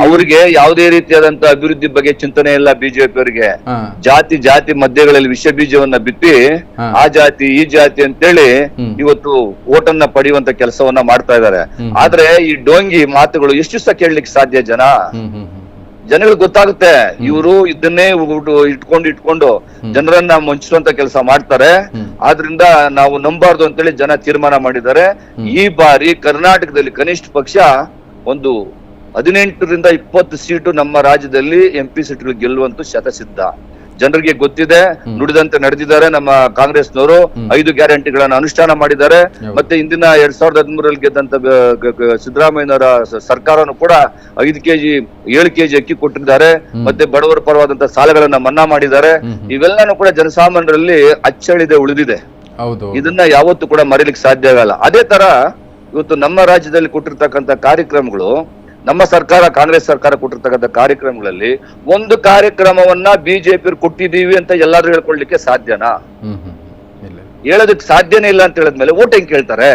Speaker 2: ಅವ್ರಿಗೆ ಯಾವುದೇ ರೀತಿಯಾದಂತ ಅಭಿವೃದ್ಧಿ ಬಗ್ಗೆ ಚಿಂತನೆ ಇಲ್ಲ ಬಿಜೆಪಿ ಅವರಿಗೆ. ಜಾತಿ ಜಾತಿ ಮಧ್ಯಗಳಲ್ಲಿ ವಿಷ ಬೀಜವನ್ನ ಬಿತ್ತಿ ಆ ಜಾತಿ ಈ ಜಾತಿ ಅಂತೇಳಿ. ಇವತ್ತು ಓಟನ್ನ ಪಡೆಯುವಂತ ಕೆಲಸವನ್ನ ಮಾಡ್ತಾ ಇದ್ದಾರೆ. ಆದ್ರೆ ಈ ಡೋಂಗಿ ಮಾತುಗಳು ಎಷ್ಟು ಸಹ ಕೇಳಲಿಕ್ಕೆ ಸಾಧ್ಯ ಜನ? ಜನಗಳಿಗೆ ಗೊತ್ತಾಗುತ್ತೆ ಇವರು ಇದನ್ನೇ ಇಟ್ಕೊಂಡು ಇಟ್ಕೊಂಡು ಜನರನ್ನ ಮುಂಚಿಸುವಂತ ಕೆಲಸ ಮಾಡ್ತಾರೆ. ಆದ್ರಿಂದ ನಾವು ನಂಬಾರ್ದು ಅಂತೇಳಿ ಜನ ತೀರ್ಮಾನ ಮಾಡಿದ್ದಾರೆ. ಈ ಬಾರಿ ಕರ್ನಾಟಕದಲ್ಲಿ ಕನಿಷ್ಠ ಪಕ್ಷ ಒಂದು ಹದಿನೆಂಟರಿಂದ ಇಪ್ಪತ್ತು ಸೀಟು ನಮ್ಮ ರಾಜ್ಯದಲ್ಲಿ ಎಂ ಪಿ ಸೀಟ್ಗಳು ಗೆಲ್ಲುವಂತೂ ಶತಸಿದ್ಧ. ಜನರಿಗೆ ಗೊತ್ತಿದೆ ನುಡಿದಂತೆ ನಡೆದಿದ್ದಾರೆ ನಮ್ಮ ಕಾಂಗ್ರೆಸ್ನವರು. ಐದು ಗ್ಯಾರಂಟಿಗಳನ್ನ ಅನುಷ್ಠಾನ ಮಾಡಿದ್ದಾರೆ. ಮತ್ತೆ ಇಂದಿನ ಎರಡ್ ಸಾವಿರದ ಹದಿಮೂರಲ್ಲಿ ಗೆದ್ದಂತ ಸಿದ್ದರಾಮಯ್ಯನವರ ಸರ್ಕಾರನು ಕೂಡ ಐದು ಕೆಜಿ ಏಳು ಕೆಜಿ ಅಕ್ಕಿ ಕೊಟ್ಟಿದ್ದಾರೆ. ಮತ್ತೆ ಬಡವರ ಪರವಾದಂತ ಸಾಲಗಳನ್ನ ಮನ್ನಾ ಮಾಡಿದ್ದಾರೆ. ಇವೆಲ್ಲನೂ ಕೂಡ ಜನಸಾಮಾನ್ಯರಲ್ಲಿ ಅಚ್ಚಳಿದೆ ಉಳಿದಿದೆ.
Speaker 1: ಹೌದು.
Speaker 2: ಇದನ್ನ ಯಾವತ್ತೂ ಕೂಡ ಮರೀಲಿಕ್ಕೆ ಸಾಧ್ಯ ಆಗಲ್ಲ. ಅದೇ ತರ ಇವತ್ತು ನಮ್ಮ ರಾಜ್ಯದಲ್ಲಿ ಕೊಟ್ಟಿರ್ತಕ್ಕಂಥ ಕಾರ್ಯಕ್ರಮಗಳು ನಮ್ಮ ಸರ್ಕಾರ ಕಾಂಗ್ರೆಸ್ ಸರ್ಕಾರ ಕೊಟ್ಟಿರ್ತಕ್ಕಂಥ ಕಾರ್ಯಕ್ರಮಗಳಲ್ಲಿ ಒಂದು ಕಾರ್ಯಕ್ರಮವನ್ನ ಬಿಜೆಪಿ ಕೊಟ್ಟಿದೀವಿ ಅಂತ ಎಲ್ಲರೂ ಹೇಳ್ಕೊಳ್ಲಿಕ್ಕೆ ಸಾಧ್ಯನಾ? ಹೇಳೋದಕ್ಕೆ ಸಾಧ್ಯನೇ ಇಲ್ಲ ಅಂತ ಹೇಳಿದ್ಮೇಲೆ ಓಟ್ ಹೆಂಗ್ ಕೇಳ್ತಾರೆ?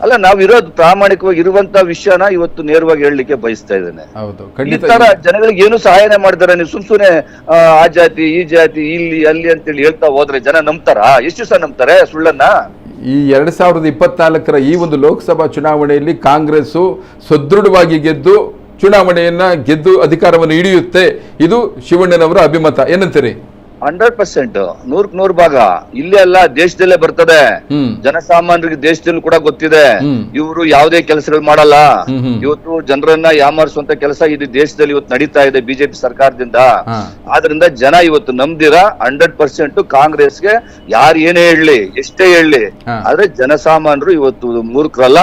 Speaker 2: ಅಲ್ಲ ನಾವ್ ಇರೋದು ಪ್ರಾಮಾಣಿಕವಾಗಿ ಇರುವಂತ ವಿಷಯನ ಇವತ್ತು ನೇರವಾಗಿ ಹೇಳಲಿಕ್ಕೆ ಬಯಸ್ತಾ ಇದ್ದೇನೆ.
Speaker 1: ಹೌದು
Speaker 2: ಈ ತರ ಜನಗಳಿಗೆ ಏನು ಸಹಾಯನೇ ಮಾಡಿದಾರೆ ನೀವು ಸುಮ್ ಸುಮ್ನೆ ಆ, ಆ ಜಾತಿ ಈ ಜಾತಿ ಇಲ್ಲಿ ಅಲ್ಲಿ ಅಂತೇಳಿ ಹೇಳ್ತಾ ಹೋದ್ರೆ ಜನ ನಂಬ್ತಾರಾ? ಎಷ್ಟು ಸಹ ನಂಬ್ತಾರೆ ಸುಳ್ಳನ್ನ?
Speaker 1: ಈ ಎರಡು ಸಾವಿರದ ಇಪ್ಪತ್ನಾಲ್ಕರ ಈ ಒಂದು ಲೋಕಸಭಾ ಚುನಾವಣೆಯಲ್ಲಿ ಕಾಂಗ್ರೆಸ್ಸು ಸದೃಢವಾಗಿ ಗೆದ್ದು ಚುನಾವಣೆಯನ್ನು ಗೆದ್ದು ಅಧಿಕಾರವನ್ನು ಹಿಡಿಯುತ್ತೆ. ಇದು ಶಿವಣ್ಣನವರ ಅಭಿಮತ. ಏನಂತೀರಿ?
Speaker 2: ಹಂಡ್ರೆಡ್ ಪರ್ಸೆಂಟ್ ನೂರಕ್ ನೂರ್ ಭಾಗ. ಇಲ್ಲೇ ಅಲ್ಲ ದೇಶದಲ್ಲೇ ಬರ್ತದೆ. ಜನಸಾಮಾನ್ಯರಿಗೆ ದೇಶದಲ್ಲೂ ಕೂಡ ಗೊತ್ತಿದೆ. ಇವರು ಯಾವುದೇ ಕೆಲಸಗಳು ಮಾಡಲ್ಲ. ಇವತ್ತು ಜನರನ್ನ ಯಾಮಾರಿಸುವಂತ ಕೆಲಸ ಇದು ದೇಶದಲ್ಲಿ ಇವತ್ತು ನಡೀತಾ ಇದೆ ಬಿಜೆಪಿ ಸರ್ಕಾರದಿಂದ. ಆದ್ರಿಂದ ಜನ ಇವತ್ತು ನಂಬ್ದಿರ ಹಂಡ್ರೆಡ್ ಪರ್ಸೆಂಟ್ ಕಾಂಗ್ರೆಸ್ಗೆ ಯಾರು ಏನೇ ಹೇಳಿ ಎಷ್ಟೇ
Speaker 1: ಹೇಳಿ.
Speaker 2: ಆದ್ರೆ ಜನಸಾಮಾನ್ಯರು ಇವತ್ತು ಮೂರ್ಖರಲ್ಲ.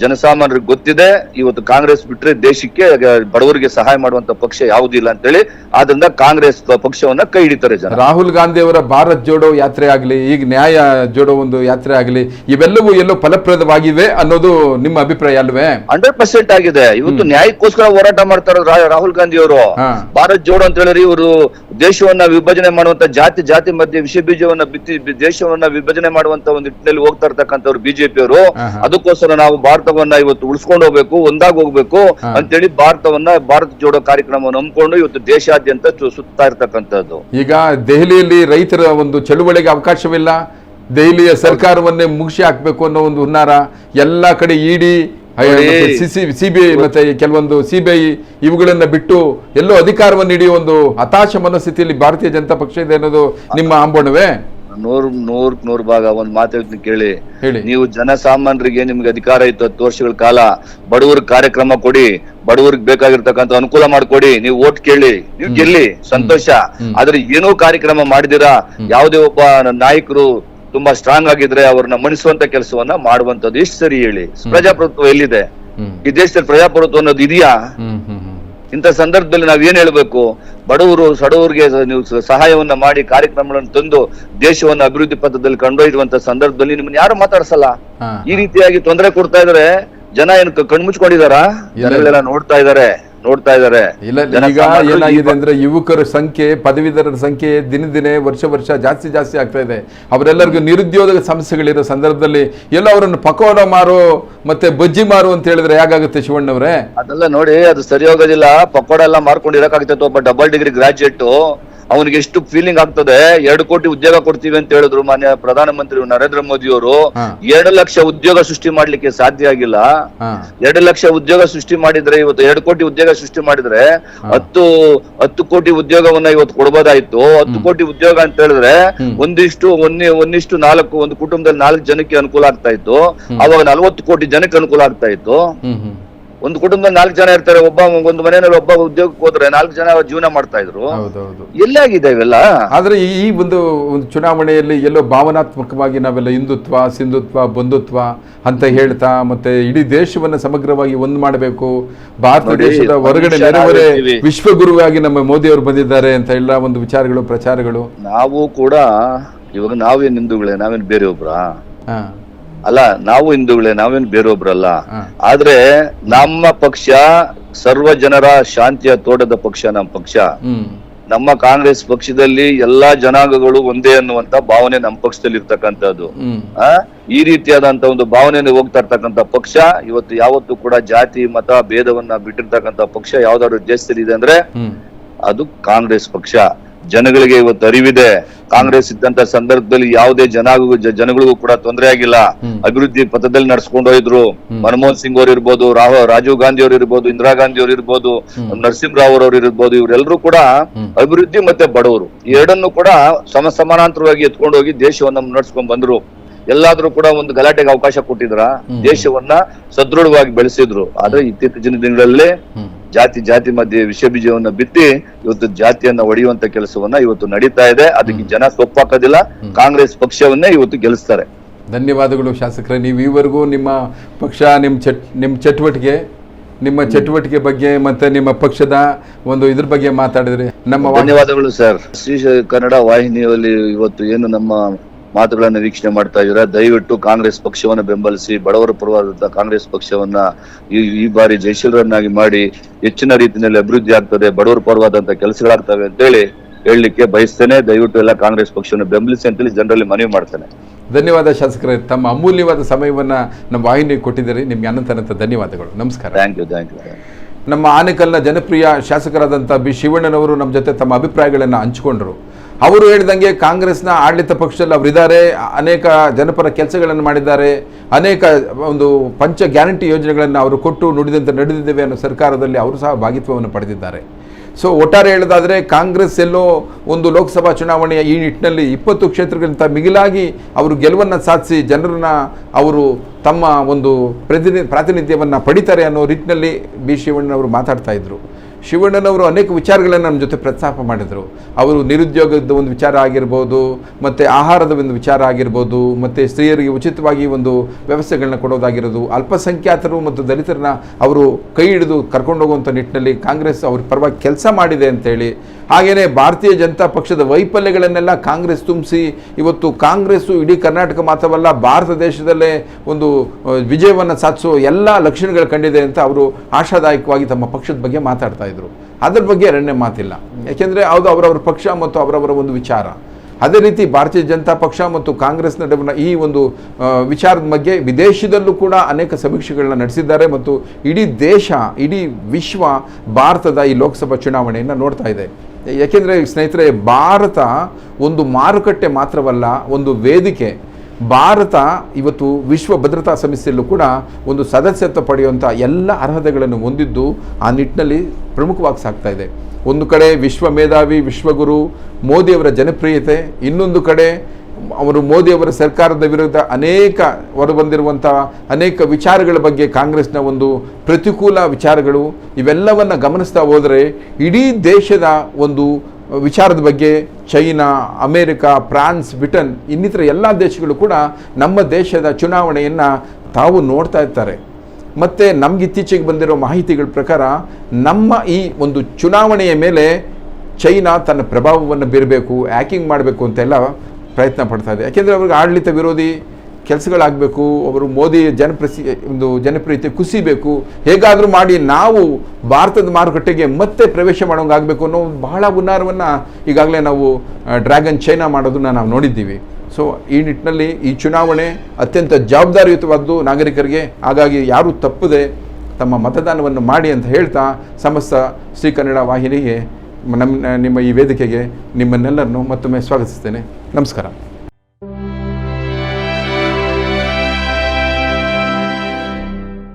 Speaker 2: ಜನಸಾಮಾನ್ಯರಿಗೆ ಗೊತ್ತಿದೆ. ಇವತ್ತು ಕಾಂಗ್ರೆಸ್ ಬಿಟ್ರೆ ದೇಶಕ್ಕೆ ಬಡವರಿಗೆ ಸಹಾಯ ಮಾಡುವಂತ ಪಕ್ಷ ಯಾವುದಿಲ್ಲ ಅಂತೇಳಿ ಆದ್ರಿಂದ ಕಾಂಗ್ರೆಸ್ ಪಕ್ಷವನ್ನ ಕೈ ಹಿಡಿತಾರೆ ಜನ.
Speaker 1: ರಾಹುಲ್ ಗಾಂಧಿ ಅವರ ಭಾರತ್ ಜೋಡೋ ಯಾತ್ರೆ ಆಗಲಿ ಈಗ ನ್ಯಾಯ ಜೋಡೋ ಒಂದು ಯಾತ್ರೆ ಆಗಲಿ ಇವೆಲ್ಲವೂ ಎಲ್ಲೋ ಫಲಪ್ರದವಾಗಿವೆ ಅನ್ನೋದು ನಿಮ್ಮ ಅಭಿಪ್ರಾಯ ಅಲ್ವೇ?
Speaker 2: ಹಂಡ್ರೆಡ್ ಪರ್ಸೆಂಟ್ ಆಗಿದೆ. ಇವತ್ತು ನ್ಯಾಯಕ್ಕೋಸ್ಕರ ಹೋರಾಟ ಮಾಡ್ತಾರ ರಾಹುಲ್ ಗಾಂಧಿ ಅವರು. ಭಾರತ್ ಜೋಡೋ ಅಂತ ಹೇಳಿದ್ರೆ ಇವರು ದೇಶವನ್ನ ವಿಭಜನೆ ಮಾಡುವಂತ ಜಾತಿ ಜಾತಿ ಮಧ್ಯೆ ವಿಷ ಬೀಜವನ್ನ ಬಿತ್ತಿ ದೇಶವನ್ನ ವಿಭಜನೆ ಮಾಡುವಂತ ಒಂದು ನಿಟ್ಟಿನಲ್ಲಿ ಹೋಗ್ತಾ ಇರ್ತಕ್ಕಂಥವ್ರು ಬಿಜೆಪಿ ಅವರು
Speaker 1: ಹಾ, ಹಾ.
Speaker 2: ಅದಕ್ಕೋಸ್ಕರ ನಾವು ಭಾರತವನ್ನ ಇವತ್ತು ಉಳಿಸ್ಕೊಂಡು ಹೋಗ್ಬೇಕು ಒಂದಾಗಿ ಹೋಗ್ಬೇಕು. ಅಂತೇಳಿ ಭಾರತವನ್ನ ಭಾರತ ಜೋಡೋ ಕಾರ್ಯಕ್ರಮವನ್ನು ನಂಬಿಕೊಂಡು ಇವತ್ತು ದೇಶಾದ್ಯಂತ ಸುತ್ತಾ ಇರ್ತಕ್ಕಂಥದ್ದು.
Speaker 1: ಈಗ ದೆಹಲಿಯಲ್ಲಿ ರೈತರ ಒಂದು ಚಳುವಳಿಗೆ ಅವಕಾಶವಿಲ್ಲ. ದೆಹಲಿಯ ಸರ್ಕಾರವನ್ನೇ ಮುಗಿಸಿ ಹಾಕ್ಬೇಕು ಅನ್ನೋ ಒಂದು ಹುನ್ನಾರ. ಎಲ್ಲಾ ಕಡೆ ಇಡಿ ಸಿಬಿಐ ಮತ್ತೆ ಕೆಲವೊಂದು ಸಿಬಿಐ ಇವುಗಳನ್ನ ಬಿಟ್ಟು ಎಲ್ಲೋ ಅಧಿಕಾರವನ್ನು ಹಿಡಿಯುವ ಒಂದು ಹತಾಶ ಮನಸ್ಥಿತಿಯಲ್ಲಿ ಭಾರತೀಯ ಜನತಾ ಪಕ್ಷ ಇದೆ ಅನ್ನೋದು ನಿಮ್ಮ ಆಂಬೋಣವೇ
Speaker 2: ನೂರ್ ನೂರ್ ನೂರ್ ಭಾಗ ಒಂದ್ ಮಾತು ಹೇಳ್ತೀನಿ ಕೇಳಿ.
Speaker 1: ಹೇಳಿ.
Speaker 2: ನೀವು ಜನಸಾಮಾನ್ಯರಿಗೆ ನಿಮ್ಗೆ ಅಧಿಕಾರ ಇತ್ತು ಹತ್ತು ವರ್ಷಗಳ ಕಾಲ ಬಡವರ್ ಕಾರ್ಯಕ್ರಮ ಕೊಡಿ ಬಡವರಿಗೆ ಬೇಕಾಗಿರ್ತಕ್ಕಂಥ ಅನುಕೂಲ ಮಾಡ್ಕೊಡಿ ನೀವು ಓಟ್ ಕೇಳಿ ನೀವು ಗೆಲ್ಲಿ ಸಂತೋಷ. ಆದ್ರೆ ಏನೋ ಕಾರ್ಯಕ್ರಮ ಮಾಡಿದಿರಾ? ಯಾವುದೇ ಒಬ್ಬ ನಾಯಕರು ತುಂಬಾ ಸ್ಟ್ರಾಂಗ್ ಆಗಿದ್ರೆ ಅವ್ರನ್ನ ಮಣಿಸುವಂತ ಕೆಲಸವನ್ನ ಮಾಡುವಂತದ್ದು ಎಷ್ಟು ಸರಿ ಹೇಳಿ. ಪ್ರಜಾಪ್ರಭುತ್ವ ಎಲ್ಲಿದೆ? ಈ ದೇಶದಲ್ಲಿ ಪ್ರಜಾಪ್ರಭುತ್ವ ಅನ್ನೋದು ಇದೆಯಾ? ಇಂಥ ಸಂದರ್ಭದಲ್ಲಿ ನಾವು ಏನ್ ಹೇಳ್ಬೇಕು? ಬಡವರು ಸಡವರಿಗೆ ನೀವು ಸಹಾಯವನ್ನ ಮಾಡಿ ಕಾರ್ಯಕ್ರಮಗಳನ್ನು ತಂದು ದೇಶವನ್ನು ಅಭಿವೃದ್ಧಿ ಪಥದಲ್ಲಿ ಕೊಂಡೊಯ್ಯುವಂತ ಸಂದರ್ಭದಲ್ಲಿ ನಿಮ್ಮನ್ನ ಯಾರು ಮಾತಾಡ್ಸಲ್ಲ? ಈ ರೀತಿಯಾಗಿ ತೊಂದರೆ ಕೊಡ್ತಾ ಇದಾರೆ ಜನ ಏನು ಕಣ್ಮುಚ್ಕೊಂಡಿದಾರ? ಜನಗಳೆಲ್ಲ ನೋಡ್ತಾ ಇದಾರೆ. ನೋಡ್ತಾ ಇದಾರೆ
Speaker 1: ಇಲ್ಲ ಈಗ ಏನಾಗಿದೆ ಅಂದ್ರೆ ಯುವಕರ ಸಂಖ್ಯೆ ಪದವೀಧರರ ಸಂಖ್ಯೆ ದಿನ ದಿನೇ ವರ್ಷ ವರ್ಷ ಜಾಸ್ತಿ ಜಾಸ್ತಿ ಆಗ್ತಾ ಇದೆ. ಅವರೆಲ್ಲರಿಗೂ ನಿರುದ್ಯೋಗ ಸಮಸ್ಯೆಗಳಿರೋ ಸಂದರ್ಭದಲ್ಲಿ ಎಲ್ಲ ಅವರನ್ನು ಪಕೋಡ ಮಾರು ಮತ್ತೆ ಬಜ್ಜಿ ಮಾರು ಅಂತ ಹೇಳಿದ್ರೆ ಹೇಗಾಗುತ್ತೆ ಶಿವಣ್ಣವ್ರೆ?
Speaker 2: ಅದೆಲ್ಲ ನೋಡಿ ಅದು ಸರಿ ಹೋಗೋದಿಲ್ಲ ಪಕೋಡ ಎಲ್ಲ ಮಾರ್ಕೊಂಡು ಇರಕ್ಕಾಗ್ತೈತೆ. ಒಬ್ಬ ಡಬಲ್ ಡಿಗ್ರಿ ಗ್ರಾಜುಯೇಟ್ ಅವನಿಗೆ ಎಷ್ಟು ಫೀಲಿಂಗ್ ಆಗ್ತದೆ ಎರಡು ಕೋಟಿ ಉದ್ಯೋಗ ಕೊಡ್ತೀವಿ ಅಂತ ಹೇಳಿದ್ರು ಮಾನ್ಯ ಪ್ರಧಾನ ಮಂತ್ರಿ ನರೇಂದ್ರ ಮೋದಿ ಅವರು. ಎರಡು ಲಕ್ಷ ಉದ್ಯೋಗ ಸೃಷ್ಟಿ ಮಾಡ್ಲಿಕ್ಕೆ ಸಾಧ್ಯ ಆಗಿಲ್ಲ. ಎರಡು ಲಕ್ಷ ಉದ್ಯೋಗ ಸೃಷ್ಟಿ ಮಾಡಿದ್ರೆ ಇವತ್ತು ಎರಡು ಕೋಟಿ ಉದ್ಯೋಗ ಸೃಷ್ಟಿ ಮಾಡಿದ್ರೆ ಹತ್ತು ಹತ್ತು ಕೋಟಿ ಉದ್ಯೋಗವನ್ನ ಇವತ್ತು ಕೊಡ್ಬೋದಾಯ್ತು. ಹತ್ತು ಕೋಟಿ ಉದ್ಯೋಗ ಅಂತ ಹೇಳಿದ್ರೆ ಒಂದಿಷ್ಟು ಒಂದ್ ಒಂದಿಷ್ಟು ನಾಲ್ಕು ಒಂದು ಕುಟುಂಬದಲ್ಲಿ ನಾಲ್ಕು ಜನಕ್ಕೆ ಅನುಕೂಲ ಆಗ್ತಾ ಇತ್ತು. ಅವಾಗ ನಲ್ವತ್ತು ಕೋಟಿ ಜನಕ್ಕೆ ಅನುಕೂಲ ಆಗ್ತಾ ಇತ್ತು. ಒಂದು ಕುಟುಂಬ ನಾಲ್ಕು ಜನ ಇರ್ತಾರೆ ಒಬ್ಬ ಒಂದು ಮನೆಯಲ್ಲಿ ಒಬ್ಬ ಉದ್ಯೋಗಕ್ಕೆ ಹೋದ್ರೆ ನಾಲ್ಕು ಜನ ಜೀವನ ಮಾಡ್ತಾ ಇದ್ರು. ಎಲ್ಲಾಗಿದೆ ಇವೆಲ್ಲ?
Speaker 1: ಆದ್ರೆ ಈ ಒಂದು ಒಂದು ಚುನಾವಣೆಯಲ್ಲಿ ಎಲ್ಲೋ ಭಾವನಾತ್ಮಕವಾಗಿ ನಾವೆಲ್ಲ ಹಿಂದುತ್ವ ಸಿಂಧುತ್ವ ಬಂಧುತ್ವ ಅಂತ ಹೇಳ್ತಾ ಮತ್ತೆ ಇಡೀ ದೇಶವನ್ನ ಸಮಗ್ರವಾಗಿ ಒಂದು ಮಾಡಬೇಕು. ಭಾರತ ದೇಶದ ಹೊರಗಡೆ ನೆರೆಹೊರೆ ವಿಶ್ವಗುರುವಾಗಿ ನಮ್ಮ ಮೋದಿ ಅವರು ಬಂದಿದ್ದಾರೆ ಅಂತ ಎಲ್ಲ ಒಂದು ವಿಚಾರಗಳು ಪ್ರಚಾರಗಳು.
Speaker 2: ನಾವು ಕೂಡ ಇವಾಗ ನಾವೇನ್ ಹಿಂದೂಗಳೇ ನಾವೇನ್ ಬೇರೆ
Speaker 1: ಹಾ.
Speaker 2: ಅಲ್ಲ ನಾವು ಹಿಂದೂಗಳೇ ನಾವೇನು ಬೇರೊಬ್ರಲ್ಲ. ಆದ್ರೆ ನಮ್ಮ ಪಕ್ಷ ಸರ್ವ ಜನರ ಶಾಂತಿಯ ತೋಟದ ಪಕ್ಷ ನಮ್ಮ ಪಕ್ಷ. ನಮ್ಮ ಕಾಂಗ್ರೆಸ್ ಪಕ್ಷದಲ್ಲಿ ಎಲ್ಲಾ ಜನಾಂಗಗಳು ಒಂದೇ ಅನ್ನುವಂತ ಭಾವನೆ ನಮ್ಮ ಪಕ್ಷದಲ್ಲಿ ಇರ್ತಕ್ಕಂಥದ್ದು. ಆ? ಈ ರೀತಿಯಾದಂತ ಒಂದು ಭಾವನೆಯನ್ನು ಹೋಗ್ತಾ ಇರ್ತಕ್ಕಂಥ ಪಕ್ಷ ಇವತ್ತು ಯಾವತ್ತೂ ಕೂಡ ಜಾತಿ ಮತ ಭೇದವನ್ನ ಬಿಟ್ಟಿರ್ತಕ್ಕಂತ ಪಕ್ಷ ಯಾವ್ದಾದ್ರು ದೇಶದಲ್ಲಿ ಇದೆ ಅಂದ್ರೆ ಅದು ಕಾಂಗ್ರೆಸ್ ಪಕ್ಷ. ಜನಗಳಿಗೆ ಇವತ್ತು ಅರಿವಿದೆ. ಕಾಂಗ್ರೆಸ್ ಇದ್ದಂತ ಸಂದರ್ಭದಲ್ಲಿ ಯಾವುದೇ ಜನಾಗೂ ಜನಗಳಿಗೂ ಕೂಡ ತೊಂದರೆ ಆಗಿಲ್ಲ. ಅಭಿವೃದ್ಧಿ ಪಥದಲ್ಲಿ ನಡ್ಸ್ಕೊಂಡು ಹೋಯಿದ್ರು ಮನಮೋಹನ್ ಸಿಂಗ್ ಅವ್ರು ಇರ್ಬೋದು ರಾಹುಲ್ ರಾಜೀವ್ ಗಾಂಧಿ ಅವ್ರು ಇರ್ಬೋದು ಇಂದಿರಾ ಗಾಂಧಿ ಅವ್ರು ಇರ್ಬೋದು ನರಸಿಂಹರಾವ್ ಅವ್ರು ಇರ್ಬೋದು ಇವರೆಲ್ಲರೂ ಕೂಡ ಅಭಿವೃದ್ಧಿ ಮತ್ತೆ ಬಡವರು. ಎರಡನ್ನು ಕೂಡ ಸಮ ಸಮಾನಾಂತರವಾಗಿ ಎತ್ಕೊಂಡು ಹೋಗಿ ದೇಶವನ್ನ ನಡ್ಸ್ಕೊಂಡ್ ಬಂದ್ರು. ಎಲ್ಲಾದ್ರೂ ಕೂಡ ಒಂದು ಗಲಾಟೆಗೆ ಅವಕಾಶ ಕೊಟ್ಟಿದ್ರ ದೇಶವನ್ನ ಸದೃಢವಾಗಿ ಬೆಳೆಸಿದ್ರು. ಆದ್ರೆ ಇತ್ತೀಚಿನ ದಿನಗಳಲ್ಲಿ ಜಾತಿ ಜಾತಿ ಮಧ್ಯೆ ವಿಷ ಬೀಜವನ್ನ ಬಿತ್ತಿ ಇವತ್ತು ಜಾತಿಯನ್ನ ಒಡೆಯುವಂತ ಕೆಲಸವನ್ನ ಇವತ್ತು ನಡೀತಾ ಇದೆ. ಅದಕ್ಕೆ ಜನ ಸೊಪ್ಪಾಕೋದಿಲ್ಲ. ಕಾಂಗ್ರೆಸ್ ಪಕ್ಷವನ್ನೇ ಇವತ್ತು ಗೆಲ್ಲಿಸ್ತಾರೆ.
Speaker 1: ಧನ್ಯವಾದಗಳು ಶಾಸಕರ. ನೀವು ಈವರೆಗೂ ನಿಮ್ಮ ಪಕ್ಷ ನಿಮ್ಮ ಚಟ್ ನಿಮ್ಮ ಚಟುವಟಿಕೆ ನಿಮ್ಮ ಚಟುವಟಿಕೆ ಬಗ್ಗೆ ಮತ್ತೆ ನಿಮ್ಮ ಪಕ್ಷದ ಒಂದು ಇದ್ರ ಬಗ್ಗೆ ಮಾತಾಡಿದ್ರಿ ನಮ್ಮ
Speaker 2: ಧನ್ಯವಾದಗಳು ಸರ್. ಶ್ರೀ ಕನ್ನಡ ವಾಹಿನಿಯಲ್ಲಿ ಇವತ್ತು ಏನು ನಮ್ಮ ಮಾತುಗಳನ್ನ ವೀಕ್ಷಣೆ ಮಾಡ್ತಾ ಇದ್ದೀರಾ. ದಯವಿಟ್ಟು ಕಾಂಗ್ರೆಸ್ ಪಕ್ಷವನ್ನ ಬೆಂಬಲಿಸಿ ಬಡವರ ಪರವಾದಂತಹ ಕಾಂಗ್ರೆಸ್ ಪಕ್ಷವನ್ನ ಈ ಈ ಬಾರಿ ಜಯಶೀಲರನ್ನಾಗಿ ಮಾಡಿ ಹೆಚ್ಚಿನ ರೀತಿಯಲ್ಲಿ ಅಭಿವೃದ್ಧಿ ಆಗ್ತದೆ ಬಡವರ ಪರವಾದಂತಹ ಕೆಲಸಗಳಾಗ್ತವೆ ಅಂತೇಳಿ ಹೇಳಲಿಕ್ಕೆ ಬಯಸ್ತೇನೆ. ದಯವಿಟ್ಟು ಎಲ್ಲ ಕಾಂಗ್ರೆಸ್ ಪಕ್ಷವನ್ನು ಬೆಂಬಲಿಸಿ ಅಂತೇಳಿ ಜನರಲ್ಲಿ ಮನವಿ ಮಾಡ್ತೇನೆ.
Speaker 1: ಧನ್ಯವಾದ ಶಾಸಕರೇ. ತಮ್ಮ ಅಮೂಲ್ಯವಾದ ಸಮಯವನ್ನ ನಮ್ಮ ವಾಹಿನಿಗೆ ಕೊಟ್ಟಿದ್ದೀರಿ. ನಿಮಗೆ ಅನಂತನಂತ ಅನಂತ ಧನ್ಯವಾದಗಳು. ನಮಸ್ಕಾರ.
Speaker 2: ಥ್ಯಾಂಕ್ ಯು ಥ್ಯಾಂಕ್ ಯು
Speaker 1: ನಮ್ಮ ಆನೇಕಲ್ನ ಜನಪ್ರಿಯ ಶಾಸಕರಾದಂಥ ಬಿ. ಶಿವಣ್ಣನವರು ನಮ್ಮ ಜೊತೆ ತಮ್ಮ ಅಭಿಪ್ರಾಯಗಳನ್ನು ಹಂಚಿಕೊಂಡರು. ಅವರು ಹೇಳಿದಂಗೆ ಕಾಂಗ್ರೆಸ್ನ ಆಡಳಿತ ಪಕ್ಷದಲ್ಲಿ ಅವರಿದ್ದಾರೆ ಅನೇಕ ಜನಪರ ಕೆಲಸಗಳನ್ನು ಮಾಡಿದ್ದಾರೆ. ಅನೇಕ ಒಂದು ಪಂಚ ಗ್ಯಾರಂಟಿ ಯೋಜನೆಗಳನ್ನು ಅವರು ಕೊಟ್ಟು ನುಡಿದಂತೆ ನಡೆದಿದ್ದೇವೆ ಅನ್ನೋ ಸರ್ಕಾರದಲ್ಲಿ ಅವರು ಸಹ ಭಾಗಿತ್ವವನ್ನು ಪಡೆದಿದ್ದಾರೆ. ಸೊ ಒಟ್ಟಾರೆ ಹೇಳೋದಾದರೆ ಕಾಂಗ್ರೆಸ್ ಎಲ್ಲೋ ಒಂದು ಲೋಕಸಭಾ ಚುನಾವಣೆಯ ಈ ನಿಟ್ಟಿನಲ್ಲಿ ಇಪ್ಪತ್ತು ಕ್ಷೇತ್ರಗಳಿಗಿಂತ ಮಿಗಿಲಾಗಿ ಅವರು ಗೆಲುವನ್ನು ಸಾಧಿಸಿ ಜನರನ್ನ ಅವರು ತಮ್ಮ ಒಂದು ಪ್ರತಿನಿ, ಪ್ರಾತಿನಿಧ್ಯವನ್ನು ಪಡಿತಾರೆ ಅನ್ನೋ ರೀತಿಯಲ್ಲಿ ಬಿ. ಶಿವಣ್ಣವರು ಮಾತಾಡ್ತಾ ಇದ್ರು. ಶಿವಣ್ಣನವರು ಅನೇಕ ವಿಚಾರಗಳನ್ನು ನಮ್ಮ ಜೊತೆ ಪ್ರಸ್ತಾಪ ಮಾಡಿದರು. ಅವರು ನಿರುದ್ಯೋಗದ ಒಂದು ವಿಚಾರ ಆಗಿರ್ಬೋದು, ಮತ್ತು ಆಹಾರದ ಒಂದು ವಿಚಾರ ಆಗಿರ್ಬೋದು, ಮತ್ತು ಸ್ತ್ರೀಯರಿಗೆ ಉಚಿತವಾಗಿ ಒಂದು ವ್ಯವಸ್ಥೆಗಳನ್ನ ಕೊಡೋದಾಗಿರೋದು, ಅಲ್ಪಸಂಖ್ಯಾತರು ಮತ್ತು ದಲಿತರನ್ನ ಅವರು ಕೈ ಹಿಡಿದು ಕರ್ಕೊಂಡೋಗುವಂಥ ನಿಟ್ಟಿನಲ್ಲಿ ಕಾಂಗ್ರೆಸ್ ಅವ್ರ ಪರವಾಗಿ ಕೆಲಸ ಮಾಡಿದೆ ಅಂತೇಳಿ ಹಾಗೆಯೇ ಭಾರತೀಯ ಜನತಾ ಪಕ್ಷದ ವೈಫಲ್ಯಗಳನ್ನೆಲ್ಲ ಕಾಂಗ್ರೆಸ್ ತುಂಬಿಸಿ, ಇವತ್ತು ಕಾಂಗ್ರೆಸ್ಸು ಇಡೀ ಕರ್ನಾಟಕ ಮಾತ್ರವಲ್ಲ, ಭಾರತ ದೇಶದಲ್ಲೇ ಒಂದು ವಿಜಯವನ್ನು ಸಾಧಿಸೋ ಎಲ್ಲ ಲಕ್ಷಣಗಳು ಕಂಡಿದೆ ಅಂತ ಅವರು ಆಶಾದಾಯಕವಾಗಿ ತಮ್ಮ ಪಕ್ಷದ ಬಗ್ಗೆ ಮಾತಾಡ್ತಾ ಇದ್ರು. ಅದ್ರ ಬಗ್ಗೆ ಎರಡನೇ ಮಾತಿಲ್ಲ. ಯಾಕೆಂದರೆ ಅದು ಅವರವರ ಪಕ್ಷ ಮತ್ತು ಅವರವರ ಒಂದು ವಿಚಾರ. ಅದೇ ರೀತಿ ಭಾರತೀಯ ಜನತಾ ಪಕ್ಷ ಮತ್ತು ಕಾಂಗ್ರೆಸ್ ನಡುವಿನ ಈ ಒಂದು ವಿಚಾರದ ಬಗ್ಗೆ ವಿದೇಶದಲ್ಲೂ ಕೂಡ ಅನೇಕ ಸಮೀಕ್ಷೆಗಳನ್ನ ನಡೆಸಿದ್ದಾರೆ ಮತ್ತು ಇಡೀ ದೇಶ, ಇಡೀ ವಿಶ್ವ ಭಾರತದ ಈ ಲೋಕಸಭಾ ಚುನಾವಣೆಯನ್ನು ನೋಡ್ತಾ ಇದೆ. ಯಾಕೆಂದರೆ ಸ್ನೇಹಿತರೆ, ಭಾರತ ಒಂದು ಮಾರುಕಟ್ಟೆ ಮಾತ್ರವಲ್ಲ, ಒಂದು ವೇದಿಕೆ. ಭಾರತ ಇವತ್ತು ವಿಶ್ವ ಭದ್ರತಾ ಸಂಸ್ಥೆಯಲ್ಲೂ ಕೂಡ ಒಂದು ಸದಸ್ಯತ್ವ ಪಡೆಯುವಂಥ ಎಲ್ಲ ಅರ್ಹತೆಗಳನ್ನು ಹೊಂದಿದ್ದು ಆ ನಿಟ್ಟಿನಲ್ಲಿ ಪ್ರಮುಖವಾಗಿ ಸಾಗ್ತಾ ಇದೆ. ಒಂದು ಕಡೆ ವಿಶ್ವ ಮೇಧಾವಿ, ವಿಶ್ವಗುರು, ಮೋದಿಯವರ ಜನಪ್ರಿಯತೆ, ಇನ್ನೊಂದು ಕಡೆ ಅವರು ಮೋದಿಯವರ ಸರ್ಕಾರದ ವಿರುದ್ಧ ಅನೇಕ ಹೊರಬಂದಿರುವಂಥ ಅನೇಕ ವಿಚಾರಗಳ ಬಗ್ಗೆ ಕಾಂಗ್ರೆಸ್ನ ಒಂದು ಪ್ರತಿಕೂಲ ವಿಚಾರಗಳು ಇವೆಲ್ಲವನ್ನು ಗಮನಿಸ್ತಾ ಹೋದರೆ ಇಡೀ ದೇಶದ ಒಂದು ವಿಚಾರದ ಬಗ್ಗೆ ಚೈನಾ, ಅಮೇರಿಕಾ, ಫ್ರಾನ್ಸ್, ಬ್ರಿಟನ್ ಇನ್ನಿತರ ಎಲ್ಲ ದೇಶಗಳು ಕೂಡ ನಮ್ಮ ದೇಶದ ಚುನಾವಣೆಯನ್ನು ತಾವು ನೋಡ್ತಾ ಇರ್ತಾರೆ. ಮತ್ತು ನಮ್ಗೆ ಇತ್ತೀಚೆಗೆ ಬಂದಿರೋ ಮಾಹಿತಿಗಳ ಪ್ರಕಾರ ನಮ್ಮ ಈ ಒಂದು ಚುನಾವಣೆಯ ಮೇಲೆ ಚೈನಾ ತನ್ನ ಪ್ರಭಾವವನ್ನು ಬೀರಬೇಕು, ಹ್ಯಾಕಿಂಗ್ ಮಾಡಬೇಕು ಅಂತೆಲ್ಲ ಪ್ರಯತ್ನ ಪಡ್ತಾ ಇದೆ. ಯಾಕೆಂದರೆ ಅವ್ರಿಗೆ ಆಡಳಿತ ವಿರೋಧಿ ಕೆಲಸಗಳಾಗಬೇಕು, ಅವರು ಮೋದಿ ಜನಪ್ರಸಿ, ಒಂದು ಜನಪ್ರಿಯತೆ ಕುಸಿಬೇಕು, ಹೇಗಾದರೂ ಮಾಡಿ ನಾವು ಭಾರತದ ಮಾರುಕಟ್ಟೆಗೆ ಮತ್ತೆ ಪ್ರವೇಶ ಮಾಡೋಂಗಾಗಬೇಕು ಅನ್ನೋ ಬಹಳ ಹುನ್ನಾರವನ್ನು ಈಗಾಗಲೇ ನಾವು ಡ್ರ್ಯಾಗನ್ ಚೈನಾ ಮಾಡೋದನ್ನ ನಾವು ನೋಡಿದ್ದೀವಿ. ಸೊ, ಈ ನಿಟ್ಟಿನಲ್ಲಿ ಈ ಚುನಾವಣೆ ಅತ್ಯಂತ ಜವಾಬ್ದಾರಿಯುತವಾದ್ದು ನಾಗರಿಕರಿಗೆ. ಹಾಗಾಗಿ ಯಾರೂ ತಪ್ಪದೆ ತಮ್ಮ ಮತದಾನವನ್ನು ಮಾಡಿ ಅಂತ ಹೇಳ್ತಾ ಸಮಸ್ತ ಶ್ರೀ ಕನ್ನಡ ವಾಹಿನಿಗೆ ನಮ್ಮ ನಿಮ್ಮ ಈ ವೇದಿಕೆಗೆ ನಿಮ್ಮನ್ನೆಲ್ಲರನ್ನು ಮತ್ತೊಮ್ಮೆ ಸ್ವಾಗತಿಸ್ತೇನೆ. ನಮಸ್ಕಾರ.